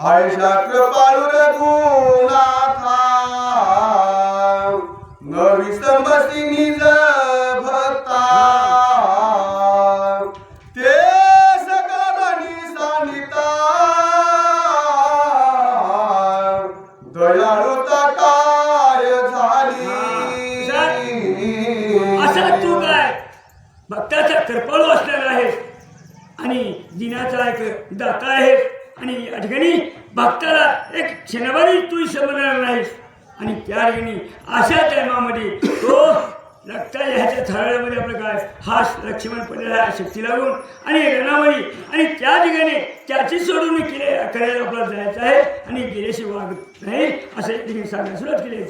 आयशा कृपाळू रघुनाथा नवी संबसी निज भक्ता ते सकलानी सांगिता दयाळूता काय? झाली असा तू काय भक्ताचा कृपाळू असणार आहे आणि दिनाचा एक दाता आहे आणि या ठिकाणी भक्ताला एक क्षणभरही तू समजणार नाहीस. आणि त्या ठिकाणी अशा टायमामध्ये तो रक्ता ह्याच्या थराळ्यामध्ये आपलं काय हा लक्ष्मण पडलेला शक्ती लागून आणि रणामध्ये आणि त्या ठिकाणी त्याची सोडून केले करायला आपल्याला जायचं आहे आणि गेल्याशिवाय वागत नाही असं या ठिकाणी सांगायला सुरुवात केली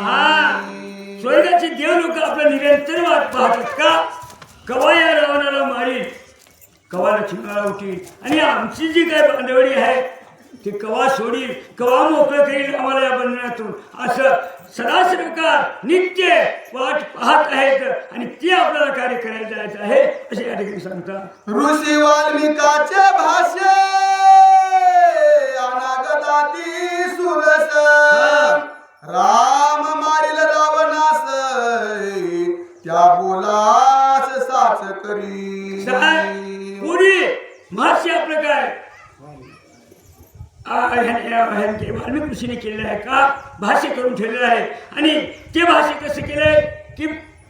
हा. स्वर्गाचे देव लोक आपलं निरंतर वाट पाहतात का? कवा या रावणाला मारील कवाला लक्ष्मणाला उठील आणि आमची जी काय बांधवडी आहे ती कवा सोडील कवा मोकळं करील आम्हाला या बंधनातून. असं सदा सरकार नित्य वाट पाहत आहेत आणि ते आपल्याला कार्य करायला जायचं आहे असे या ठिकाणी सांगतात. ऋषी वाल्मिकाचे भाष्य ऋषीने केलेलं आहे का? भाष्य करून ठेवलेलं आहे. आणि ते भाष्य कसं केलंय? की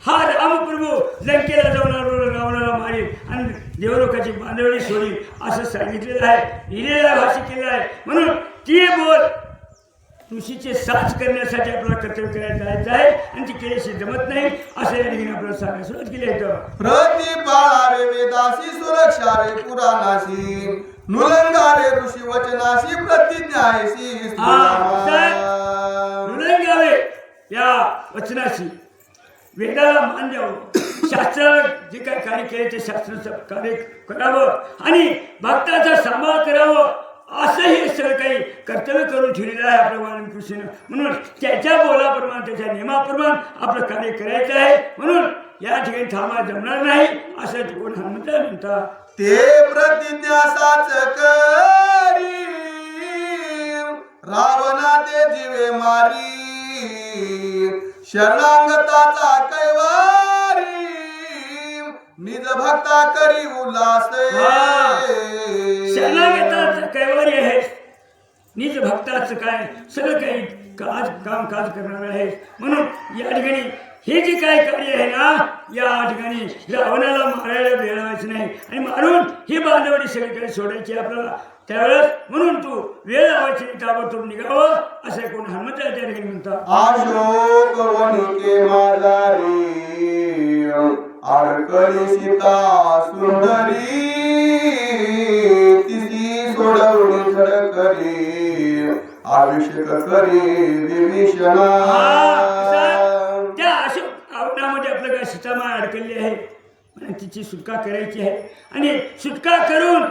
हा रामप्रभू लंकेला जाऊन रावणाला मारील आणि देवलोकाची बांधवडी सोडील असं सांगितलेलं आहे. लिहिलेला भाष्य केलेलं आहे. म्हणून ते बोल ऋषीचे साच करण्यासाठी आपल्याला कर्तव्य करायला जायचं आहे आणि ती केल्याशी जमत नाही असं या ठिकाणी आपल्याला सांगायला सुरुवात केली आहे तेव्हा. प्रतिपाळे वेदासी सुरक्षारे पुराणाशी नुलंगारे ऋषी वचनाशी प्रतिज्ञायसी हा, गावे या वचनाशी. वेदाला मान द्यावं शास्त्राला जे काय कार्य केले ते शास्त्राचं कार्य करावं. आणि भक्ताचा सांभाळ करावं सगळं काही कर्तव्य करून ठेवलेलं आहे आपल्या वाल्मिकृष्ण म्हणून त्याच्या बोलाप्रमाणे त्याच्या नियमाप्रमाणे आपलं कार्य करायचं आहे. म्हणून या ठिकाणी थांबा जमणार नाही असं कोण हनुमंत म्हणतात ते प्रतिज्ञा साच करी रावणा ते जीवे मारी शरणांगताचा कैवारी निज भक्ता करी उल्हास शरणागताचं कैवारी आहे. निज भक्ताचं काय? सगळं काही काज काम काज करणार आहे. म्हणून या ठिकाणी हे जे काय कार्य आहे ना या ठिकाणी रावणाला मारायला मिळवायचं नाही. आणि मारून ही बांधवडी सगळीकडे सोडायची आपल्याला. त्यावेळेस म्हणून तू वेळ लावायची ताबडतोब निघावं असं कोण हनुमंत त्या ठिकाणी म्हणतात. अडकली सीता सुंदरी तिसी सोडवणी अभिषेक करी विभीषणा. त्या अशोक आवडामध्ये आपलं काय सीतामा अडकलेली आहे? आणि तिची सुटका करायची आहे. आणि सुटका करून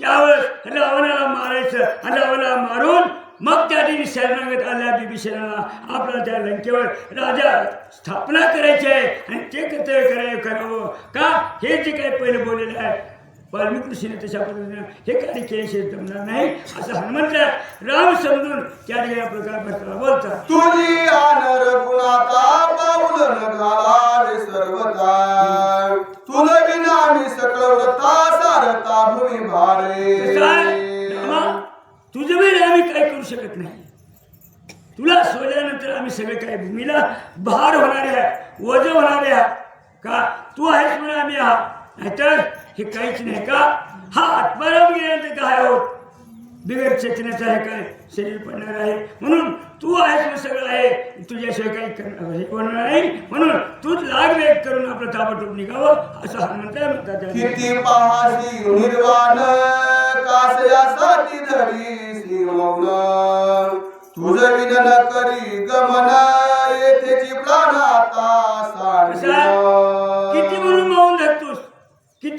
त्यावेळेस रावणाला मारायचं आणि रावणाला मारून मग त्या ठिकाणी शरणागत आल्या बिभीषणाला आपला त्या लंकेवर राजा स्थापना करायची आहे. आणि ते कर्तव्य करावं करावं. का? हे जे काही पहिलं बोललेलं आहे वाल्मिक ऋषीने तशा पद्धतीनं हे कार्य केल्याशिवाय जमणार नाही असं हनुमंत राम समजून त्या ठिकाणी प्रकार भक्ताला बोलतात तुझी आनर गुणाता पाऊल न सर्वता तुझ विना मी सकळ व्रता सारता भूमी भारे. तुझं वेळ आम्ही काय करू शकत नाही. तुला सोडल्यानंतर आम्ही सगळे काय भूमीला? भार होणारे आहे वज होणारे आहे का? तू आहेस म्हणून आम्ही आहात. नाहीतर हे काहीच नाही का? हा आत्माराम गेल्यानंतर काय आहोत. बिगर चेतनाचं आहे काय? शरीर पडणार आहे. म्हणून तू आहेस मग सगळं आहे. तुझ्याशिवाय काही करणार हे होणार नाही. म्हणून तूच लाग वेग करून आपलं ताबडतोब निघावं असं हनुमंत म्हणतात. किती पहासी निर्वाण कासयासाठी धरी मौन तुझ विनन करी गमना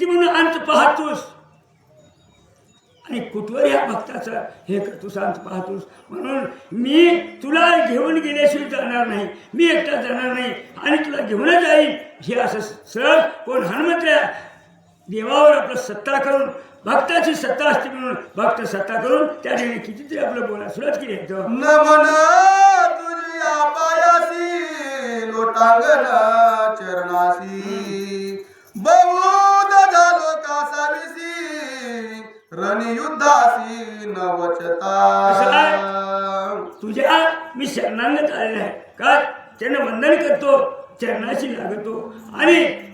किती म्हणून अंत पाहतोस. आणि कुठवर या भक्ताचं हे करतोस अंत पाहतोस? म्हणून मी तुला घेऊन गेल्याशिवाय जाणार नाही. मी एकटा जाणार नाही. आणि तुला घेऊनच जाईन. हे असं सरळ कोण हनुमंत देवावर आपलं सत्ता करून भक्ताची सत्ता असते म्हणून भक्त सत्ता करून त्या ठिकाणी कितीतरी आपलं बोला सुरुवात केली आहे. नमन तुझ्या पायासी लोटांगण चरणासी कासाविसी रणयुद्धासी नवचता. तुझ्या मी शरणांगत आलेला आहे. का? त्यांना वंदन करतो चरणाशी लागतो. आणि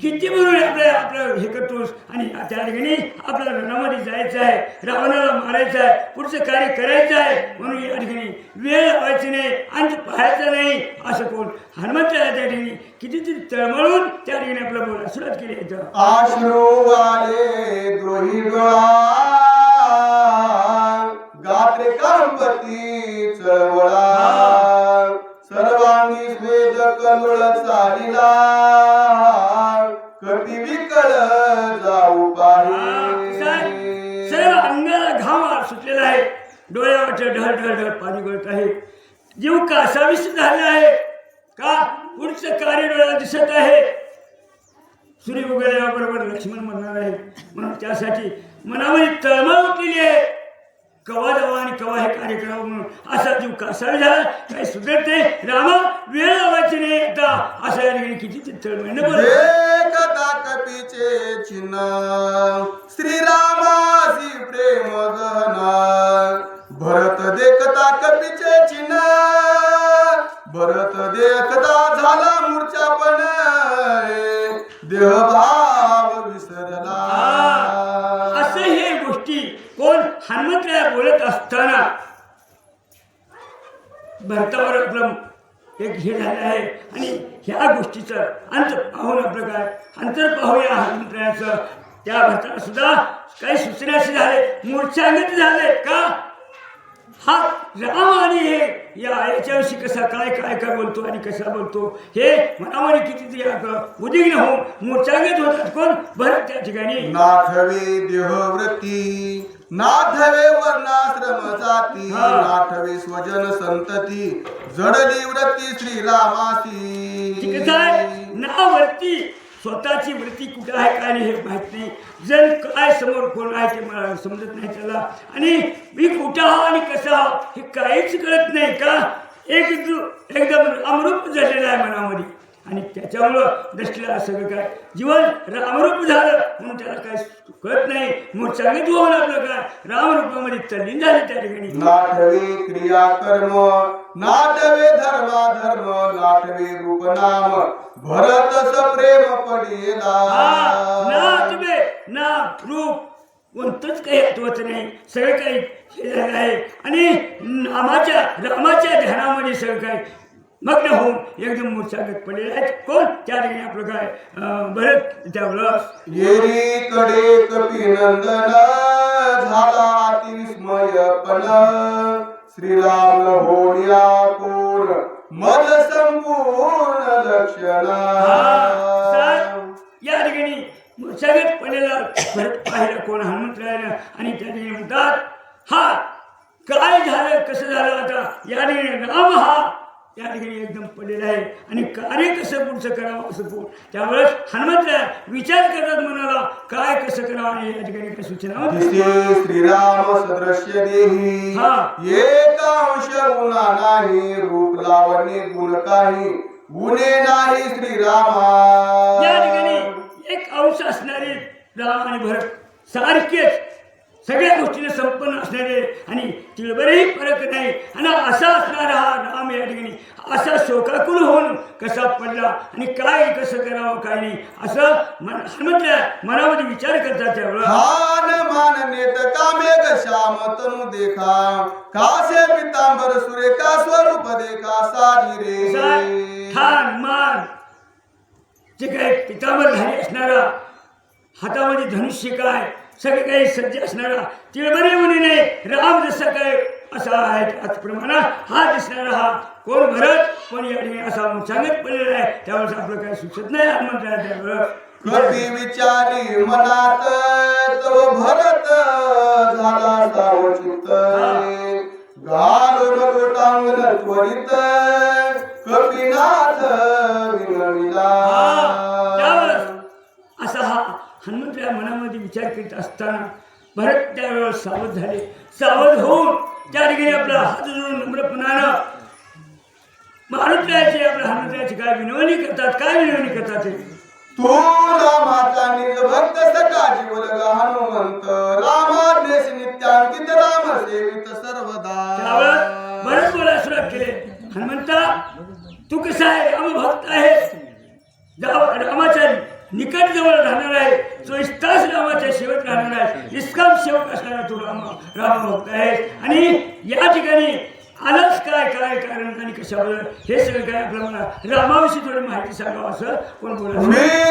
किती म्हणून आपलं आपलं हे करतोस? आणि त्या ठिकाणी आपल्याला रणामध्ये जायचं आहे रावणाला मारायचं आहे पुढचं कार्य करायचं आहे म्हणून या ठिकाणी वेळ लावायची नाही अंत पाहायचा नाही असं कोण? हनुमंत आहे त्या ठिकाणी कितीतरी तळमळून त्या ठिकाणी आपलं बोला सुरुवात केली आहे इथं. डोळ्यावरच्या डोळ्यावरचं ढळ ढळ ढळ पाणी गळत आहे. जीव कासावीस झाला आहे? का पुढचं कार्य डोळ्याला दिसत आहे? सूर्य उगवल्याबरोबर लक्ष्मण म्हणणार आहे. म्हणून त्यासाठी मनामध्ये तळमळ उठलेली आहे. कवा जावा आणि कवा हे कार्य करावं म्हणून असा जीव कासावी झाला? काही सुधरते? नाही रामा वेळ लावायची नाही एकदा. असा या ठिकाणी किती तळमळ बरं देखता कपीचे चिन्ह. श्रीरामासी प्रेम गहना भरत देखता कपीचे चिन्ह. भरत देखता झाला मूर्छा पण. देहभाव विसरला. असे हे गोष्टी कोण हनुमंतराय बोलत असताना भरतावर आपलं एक हे झालं आहे. आणि ह्या गोष्टीचं अंत पाहून आपलं काय अंतर पाहूया हनुमंतरायाचं त्या भरताला सुद्धा काही सुचण्याचे झाले मूर्छांगत झाले का? हा राम आणि हे या याच्याविषयी कसा काय काय काय बोलतो आणि कसा बोलतो? हे मनामध्ये कितीतरी आपलं उद्विग्न होऊन मूर्छांगत होतात कोण? भरत त्या ठिकाणी. नाथवे देहवृत्ती नाथवे वर्णाश्रम जाती. नाथवे स्वजन संतती जडली वृत्ती श्रीरामासी. ती कसं आहे नावरती. स्वतःची वृत्ती कुठं आहे काय नाही हे माहीत नाही. जण काय समोर कोण आहे ते मला समजत नाही त्याला. आणि मी कुठं हा आणि कसं हा हे काहीच कळत नाही का? एक एकदम अमरूप झालेलं आहे मनामध्ये. आणि त्याच्यामुळं दृष्टीला सगळं काय? जीवन रामरूप झालं म्हणून त्याला काय कळत नाही. मूर्छांगित होऊन आपलं काय? रामरूपामध्ये तल्लीन झाले त्या ठिकाणी. क्रिया कर्म नाटवे धर्मा धर्म नाटवे रूप नाम भरत प्रेम पडेला तुम्ही ना रूप. कोणतंच काही आठवत नाही. सगळं काही हे झालं आहे. आणि नामाच्या रामाच्या ध्यानामध्ये सगळं काही मग्न होऊन एकदम मूर्छागत पडलेले आहेत कोण? त्या ठिकाणी आपलं काय? भरत त्यामुळं येरी कडे कपिनंदन झाला अतिविस्मय पण श्रीराम होण्या पूर्ण मद संपूर्ण लक्षणा। या ठिकाणी. मूर्छागत पडलेला भरत पाहिलं कोण हनुमंतरायानं आणि त्या ठिकाणी म्हणतात हा काय झालं कसं झालं आता या ठिकाणी राम हा या ठिकाणी एकदम पडलेला आहे आणि कार्य कसं पुढचं करावं असं कोण त्यावेळेस हनुमंतराय विचार करतात मनाला काय कसं करावं या ठिकाणी काय सूचना श्रीराम सदृश्य देही हा. एक अंश गुणा नाही रूप लावणे गुण काही. गुणे नाही श्रीरामा. या ठिकाणी एक अंश असणारे राम आणि भरत सारखेच सगळ्या गोष्टीने संपन्न असणारे आणि तिळभरही फरक नाही. आणि असा असणारा हा राम या ठिकाणी असा शोकाकुल होऊन कसा पडला आणि काय कसं करावं काय नाही असं मन हनुमंतल्या मनामध्ये विचार करतात त्यावेळेला. खान मान नेत कामेघ श्याम तनु देखा. कासे पितांबर सुरेखा स्वरूप देखा साजी असा रे ठाण मान जे काही पितांबरधारी असणारा हातामध्ये धनुष्य काय सगळं काही सज्ज असणारा तिळबरे नाही राम जसा काय असा आहे त्याचप्रमाणे हा दिसणारा हा कोण भरत? पण या ठिकाणी असा सांगत पडलेला आहे. त्यावेळेस आपलं काय सुचत नाही. कधी विचारी मनात तो भरत झाला सावचित घालून लोटांगण त्वरित कपिनाथ विनविला. हा हनुमंतच्या मनामध्ये विचार करीत असताना भरत त्यावेळेस सावध झाले. सावध होऊन त्या ठिकाणी आपला हात जोडून नम्रपणानं मारुतीचे आपल्या हनुमंताची काय विनवणी करतात काय विनवणी करतात ते? रामाचा जीवलग हनुमंत रामाज्ञेस नित्यांकित राम सेवित सर्वदा त्यावेळेस सुरुवात केले. हनुमंता तू कसा आहे? राम भक्त आहे जाव- रामाच्या निकट जवळ राहणार आहे. चोवीस तास रामाच्या सेवक राहणार आहे. निष्काम सेवक असणारा तू राम राम भक्त आहे. आणि या ठिकाणी आलंच काय काय कारण आणि कशावर हे सगळं काय आपल्याला रामाविषयी थोडी माहिती सांगावं असं कोण बोलायचं